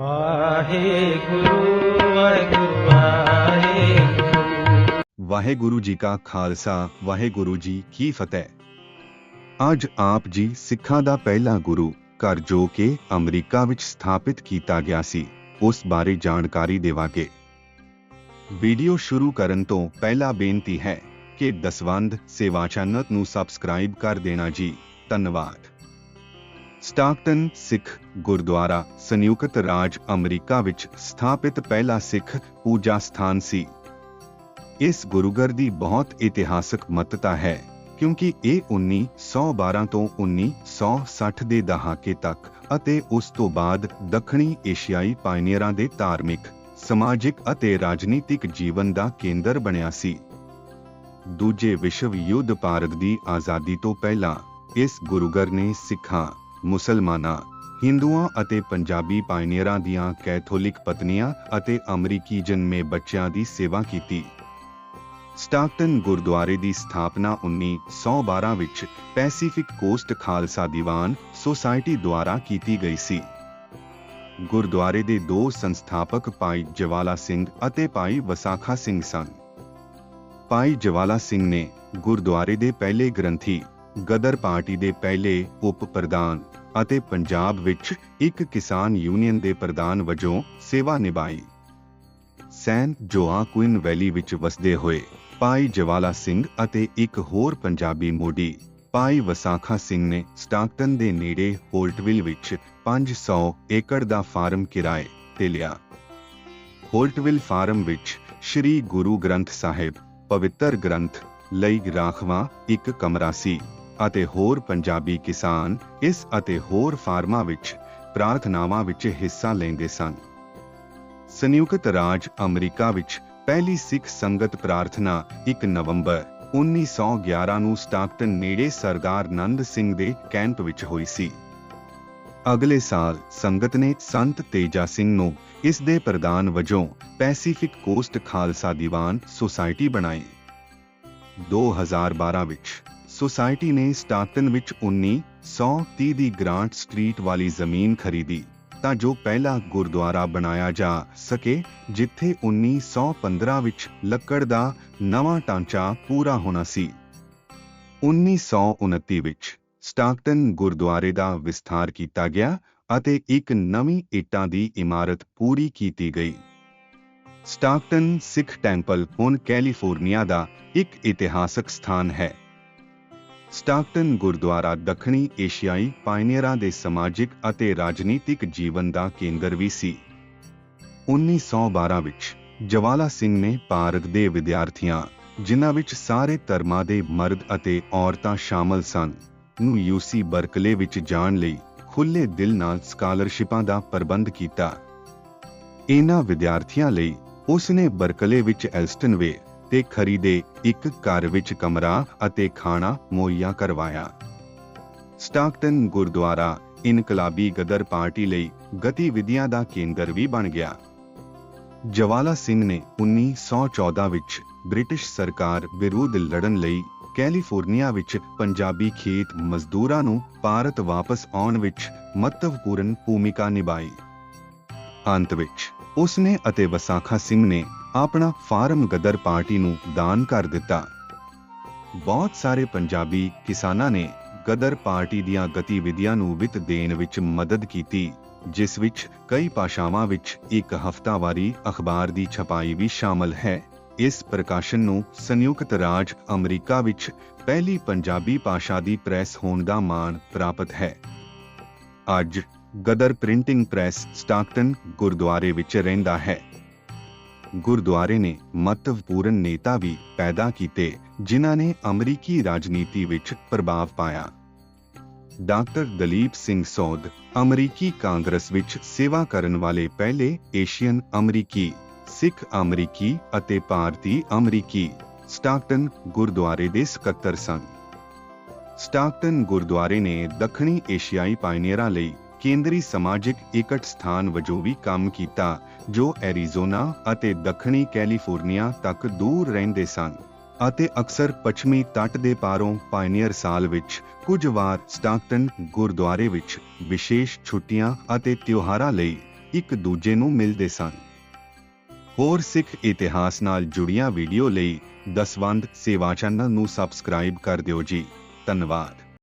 ਵਾਹਿਗੁਰੂ ਵਾਹਿਗੁਰੂ ਵਾਹਿਗੁਰੂ ਵਾਹਿਗੁਰੂ ਜੀ ਕਾ ਖਾਲਸਾ, ਵਾਹਿਗੁਰੂ ਜੀ ਕੀ ਫਤਿਹ। ਅੱਜ ਆਪ ਜੀ ਸਿੱਖਾਂ ਦਾ ਪਹਿਲਾ ਗੁਰੂ ਘਰ ਜੋ ਕਿ ਅਮਰੀਕਾ ਵਿੱਚ ਸਥਾਪਿਤ ਕੀਤਾ ਗਿਆ ਸੀ, ਉਸ ਬਾਰੇ ਜਾਣਕਾਰੀ ਦੇਵਾਂਗੇ। ਵੀਡੀਓ ਸ਼ੁਰੂ ਕਰਨ ਤੋਂ ਪਹਿਲਾਂ ਬੇਨਤੀ ਹੈ ਕਿ ਦਸਵੰਦ ਸੇਵਾ ਚੈਨਲ ਨੂੰ ਸਬਸਕ੍ਰਾਈਬ ਕਰ ਦੇਣਾ ਜੀ। ਧੰਨਵਾਦ। ਸਟਾਕਟਨ ਸਿੱਖ ਗੁਰਦੁਆਰਾ ਸੰਯੁਕਤ ਰਾਜ ਅਮਰੀਕਾ ਵਿੱਚ ਸਥਾਪਿਤ ਪਹਿਲਾ ਸਿੱਖ ਪੂਜਾ ਸਥਾਨ ਸੀ। ਇਸ ਗੁਰੂਗਰ ਦੀ ਬਹੁਤ ਇਤਿਹਾਸਕ ਮਹੱਤਤਾ ਹੈ, ਕਿਉਂਕਿ ਇਹ 1912 ਤੋਂ 1960 ਦੇ ਦਹਾਕੇ ਤੱਕ ਅਤੇ ਉਸ ਤੋਂ ਬਾਅਦ ਦੱਖਣੀ ਏਸ਼ੀਆਈ ਪਾਇਨੀਅਰਾਂ ਦੇ ਧਾਰਮਿਕ, ਸਮਾਜਿਕ ਅਤੇ ਰਾਜਨੀਤਿਕ ਜੀਵਨ ਦਾ ਕੇਂਦਰ ਬਣਿਆ ਸੀ। ਦੂਜੇ ਵਿਸ਼ਵ ਯੁੱਧ ਭਾਰਤ ਦੀ ਆਜ਼ਾਦੀ ਤੋਂ ਪਹਿਲਾਂ ਇਸ ਗੁਰੂਗਰ ਨੇ ਸਿੱਖਾਂ ਮੁਸਲਮਾਨਾਂ, ਹਿੰਦੂਆਂ ਅਤੇ ਪੰਜਾਬੀ ਪਾਇਨੀਅਰਾਂ ਦੀਆਂ ਕੈਥੋਲਿਕ ਪਤਨੀਆਂ ਅਤੇ ਅਮਰੀਕੀ ਜਨਮੇ ਬੱਚਿਆਂ ਦੀ ਸੇਵਾ ਕੀਤੀ। ਸਟਾਕਟਨ ਗੁਰਦੁਆਰੇ ਦੀ ਸਥਾਪਨਾ 1912 ਵਿੱਚ Pacific Coast Khalsa Diwan Society ਦੁਆਰਾ ਕੀਤੀ ਗਈ ਸੀ। ਗੁਰਦੁਆਰੇ ਦੇ ਦੋ ਸੰਸਥਾਪਕ ਭਾਈ ਜਵਾਲਾ ਸਿੰਘ ਅਤੇ ਭਾਈ ਵਸਾਖਾ ਸਿੰਘ ਸਨ। ਭਾਈ ਜਵਾਲਾ ਸਿੰਘ ਨੇ ਗੁਰਦੁਆਰੇ ਦੇ ਪਹਿਲੇ ਗ੍ਰੰਥੀ ਗਦਰ ਪਾਰਟੀ ਦੇ ਪਹਿਲੇ ਉਪ ਪ੍ਰਧਾਨ ਅਤੇ ਪੰਜਾਬ ਵਿੱਚ ਇੱਕ ਕਿਸਾਨ ਯੂਨੀਅਨ ਦੇ ਪ੍ਰਧਾਨ ਵਜੋਂ ਸੇਵਾ ਨਿਭਾਈ। ਸੈਨ ਜੋਆਕੁਇਨ ਵੈਲੀ ਵਿੱਚ ਵਸਦੇ ਹੋਏ ਭਾਈ ਜਵਾਲਾ ਸਿੰਘ ਅਤੇ ਇੱਕ ਹੋਰ ਪੰਜਾਬੀ ਮੋਢੀ ਭਾਈ ਵਸਾਖਾ ਸਿੰਘ ਨੇ ਸਟਾਕਟਨ ਦੇ ਨੇੜੇ ਹੋਲਟਵਿਲ ਵਿੱਚ 500 ਏਕੜ ਦਾ ਫਾਰਮ ਕਿਰਾਏ ਤੇ ਲਿਆ। ਹੋਲਟਵਿਲ ਫਾਰਮ ਵਿੱਚ ਸ੍ਰੀ ਗੁਰੂ ਗ੍ਰੰਥ ਸਾਹਿਬ ਪਵਿੱਤਰ ਗ੍ਰੰਥ ਲਈ ਰਾਖਵਾਂ ਇੱਕ ਕਮਰਾ ਸੀ। ਅਤੇ ਹੋਰ ਪੰਜਾਬੀ ਕਿਸਾਨ ਇਸ ਅਤੇ ਹੋਰ ਫਾਰਮਾਂ ਵਿੱਚ ਪ੍ਰਾਰਥਨਾਵਾਂ ਵਿੱਚ ਹਿੱਸਾ ਲੈਂਦੇ ਸਨ। ਸੰਯੁਕਤ ਰਾਜ ਅਮਰੀਕਾ ਵਿੱਚ ਪਹਿਲੀ ਸਿੱਖ ਸੰਗਤ ਪ੍ਰਾਰਥਨਾ 1 ਨਵੰਬਰ 1911 ਨੂੰ ਸਟਾਕਟਨ ਨੇੜੇ ਸਰਦਾਰ ਨੰਦ ਸਿੰਘ ਦੇ ਕੈਂਪ ਵਿੱਚ ਹੋਈ ਸੀ। ਅਗਲੇ ਸਾਲ ਸੰਗਤ ਨੇ ਸੰਤ ਤੇਜਾ ਸਿੰਘ ਨੂੰ ਇਸ ਦੇ ਪ੍ਰਧਾਨ ਵਜੋਂ Pacific Coast Khalsa Diwan Society ਬਣਾਈ 2012 ਵਿੱਚ ਸੁਸਾਇਟੀ ਨੇ ਸਟਾਕਟਨ ਵਿੱਚ 1930 ਦੀ ਗ੍ਰਾਂਟ ਸਟਰੀਟ ਵਾਲੀ ਜ਼ਮੀਨ ਖਰੀਦੀ, ਤਾਂ ਜੋ ਪਹਿਲਾ ਗੁਰਦੁਆਰਾ ਬਣਾਇਆ ਜਾ ਸਕੇ, ਜਿੱਥੇ 1915 ਵਿੱਚ ਲੱਕੜ ਦਾ ਨਵਾਂ ਢਾਂਚਾ ਪੂਰਾ ਹੋਣਾ ਸੀ। 1929 ਵਿੱਚ ਸਟਾਕਟਨ ਗੁਰਦੁਆਰੇ ਦਾ ਵਿਸਥਾਰ ਕੀਤਾ ਗਿਆ ਅਤੇ ਇੱਕ ਨਵੀਂ ਇੱਟਾਂ ਦੀ ਇਮਾਰਤ ਪੂਰੀ ਕੀਤੀ ਗਈ। ਸਟਾਕਟਨ ਸਿੱਖ ਟੈਂਪਲ ਹੁਣ ਕੈਲੀਫੋਰਨੀਆ ਦਾ ਇੱਕ ਇਤਿਹਾਸਕ ਸਥਾਨ ਹੈ। ਸਟਾਕਟਨ ਗੁਰਦੁਆਰਾ ਦੱਖਣੀ ਏਸ਼ੀਆਈ ਪਾਇਨੀਅਰਾਂ ਦੇ ਸਮਾਜਿਕ ਅਤੇ ਰਾਜਨੀਤਿਕ ਜੀਵਨ ਦਾ ਕੇਂਦਰ ਵੀ ਸੀ। 1912 ਵਿੱਚ ਜਵਾਲਾ ਸਿੰਘ ਨੇ ਭਾਰਤ ਦੇ ਵਿਦਿਆਰਥੀਆਂ, ਜਿਨ੍ਹਾਂ ਵਿੱਚ ਸਾਰੇ ਧਰਮਾਂ ਦੇ ਮਰਦ ਅਤੇ ਔਰਤਾਂ ਸ਼ਾਮਲ ਸਨ, ਨੂੰ ਯੂਸੀ ਬਰਕਲੇ ਵਿੱਚ ਜਾਣ ਲਈ ਖੁੱਲੇ ਦਿਲ ਨਾਲ ਸਕਾਲਰਸ਼ਿਪਾਂ ਦਾ ਪ੍ਰਬੰਧ ਕੀਤਾ। ਇਹਨਾਂ ਵਿਦਿਆਰਥੀਆਂ ਲਈ ਉਸ ਨੇ ਬਰਕਲੇ ਵਿੱਚ ਐਲਸਟਨਵੇ ਤੇ ਖਰੀਦੇ ਇੱਕ ਘਰ ਵਿੱਚ ਕਮਰਾ ਅਤੇ ਖਾਣਾ ਮੁਹੱਈਆ ਕਰਵਾਇਆ। ਸਟਾਕਟਨ ਗੁਰਦੁਆਰਾ ਇਨਕਲਾਬੀ ਗਦਰ ਪਾਰਟੀ ਲਈ ਗਤੀਵਿਧੀਆਂ ਦਾ ਕੇਂਦਰ ਵੀ ਬਣ ਗਿਆ। ਜਵਾਲਾ ਸਿੰਘ ਨੇ 1914 ਵਿੱਚ ਬ੍ਰਿਟਿਸ਼ ਸਰਕਾਰ ਵਿਰੁੱਧ ਲੜਨ ਲਈ ਕੈਲੀਫੋਰਨੀਆ ਵਿੱਚ ਪੰਜਾਬੀ ਖੇਤ ਮਜ਼ਦੂਰਾਂ ਨੂੰ ਭਾਰਤ ਵਾਪਸ ਆਉਣ ਵਿੱਚ ਮਹੱਤਵਪੂਰਨ ਭੂਮਿਕਾ ਨਿਭਾਈ। ਅੰਤ ਵਿੱਚ ਉਸਨੇ ਅਤੇ ਵਸਾਖਾ ਸਿੰਘ ਨੇ ਆਪਣਾ ਫਾਰਮ ਗਦਰ ਪਾਰਟੀ ਨੂੰ ਦਾਨ ਕਰ ਦਿੱਤਾ। ਬਹੁਤ ਸਾਰੇ ਪੰਜਾਬੀ ਕਿਸਾਨਾਂ ਨੇ ਗਦਰ ਪਾਰਟੀ ਦੀਆਂ ਗਤੀਵਿਧੀਆਂ ਨੂੰ ਵਿੱਤ ਦੇਣ ਵਿੱਚ ਮਦਦ ਕੀਤੀ, ਜਿਸ ਵਿੱਚ ਕਈ ਭਾਸ਼ਾਵਾਂ ਵਿੱਚ ਇੱਕ ਹਫ਼ਤਾਵਾਰੀ ਅਖਬਾਰ ਦੀ ਛਪਾਈ ਵੀ ਸ਼ਾਮਲ ਹੈ। ਇਸ ਪ੍ਰਕਾਸ਼ਨ ਨੂੰ ਸੰਯੁਕਤ ਰਾਜ ਅਮਰੀਕਾ ਵਿੱਚ ਪਹਿਲੀ ਪੰਜਾਬੀ ਭਾਸ਼ਾ ਦੀ ਪ੍ਰੈਸ ਹੋਣ ਦਾ ਮਾਣ ਪ੍ਰਾਪਤ ਹੈ। ਅੱਜ ਗਦਰ ਪ੍ਰਿੰਟਿੰਗ ਪ੍ਰੈਸ ਸਟਾਕਟਨ ਗੁਰਦੁਆਰੇ ਵਿੱਚ ਰਹਿੰਦਾ ਹੈ। ਗੁਰਦੁਆਰੇ ਨੇ ਮਹੱਤਵਪੂਰਨ ਨੇਤਾ ਵੀ ਪੈਦਾ ਕੀਤੇ, ਜਿਨ੍ਹਾਂ ਨੇ ਅਮਰੀਕੀ ਰਾਜਨੀਤੀ ਵਿੱਚ ਪ੍ਰਭਾਵ ਪਾਇਆ। ਡਾਕਟਰ ਦਲੀਪ ਸਿੰਘ ਸੌਦ ਅਮਰੀਕੀ ਕਾਂਗਰਸ ਵਿੱਚ ਸੇਵਾ ਕਰਨ ਵਾਲੇ ਪਹਿਲੇ ਏਸ਼ੀਅਨ ਅਮਰੀਕੀ, ਸਿੱਖ ਅਮਰੀਕੀ ਅਤੇ ਭਾਰਤੀ ਅਮਰੀਕੀ ਸਟਾਕਟਨ ਗੁਰਦੁਆਰੇ ਦੇ ਸਕੱਤਰ ਸਨ। ਸਟਾਕਟਨ ਗੁਰਦੁਆਰੇ ਨੇ ਦੱਖਣੀ ਏਸ਼ੀਆਈ ਪਾਇਨੀਅਰਾਂ ਲਈ ਕੇਂਦਰੀ ਸਮਾਜਿਕ ਇਕੱਠ ਸਥਾਨ ਵਜੋਂ ਵੀ ਕੰਮ ਕੀਤਾ, ਜੋ ਐਰੀਜ਼ੋਨਾ ਅਤੇ ਦੱਖਣੀ ਕੈਲੀਫੋਰਨੀਆ ਤੱਕ ਦੂਰ ਰਹਿੰਦੇ ਸਨ ਅਤੇ ਅਕਸਰ ਪੱਛਮੀ ਤੱਟ ਦੇ ਪਾਰੋਂ ਪਾਇਨੀਅਰ ਸਾਲ ਵਿੱਚ ਕੁਝ ਵਾਰ ਸਟਾਕਟਨ ਗੁਰਦੁਆਰੇ ਵਿੱਚ ਵਿਸ਼ੇਸ਼ ਛੁੱਟੀਆਂ ਅਤੇ ਤਿਉਹਾਰਾਂ ਲਈ ਇੱਕ ਦੂਜੇ ਨੂੰ ਮਿਲਦੇ ਸਨ। ਹੋਰ ਸਿੱਖ ਇਤਿਹਾਸ ਨਾਲ ਜੁੜੀਆਂ ਵੀਡੀਓ ਲਈ ਦਸਵੰਦ ਸੇਵਾ ਚੈਨਲ ਨੂੰ ਸਬਸਕ੍ਰਾਈਬ ਕਰ ਦਿਓ ਜੀ। ਧੰਨਵਾਦ।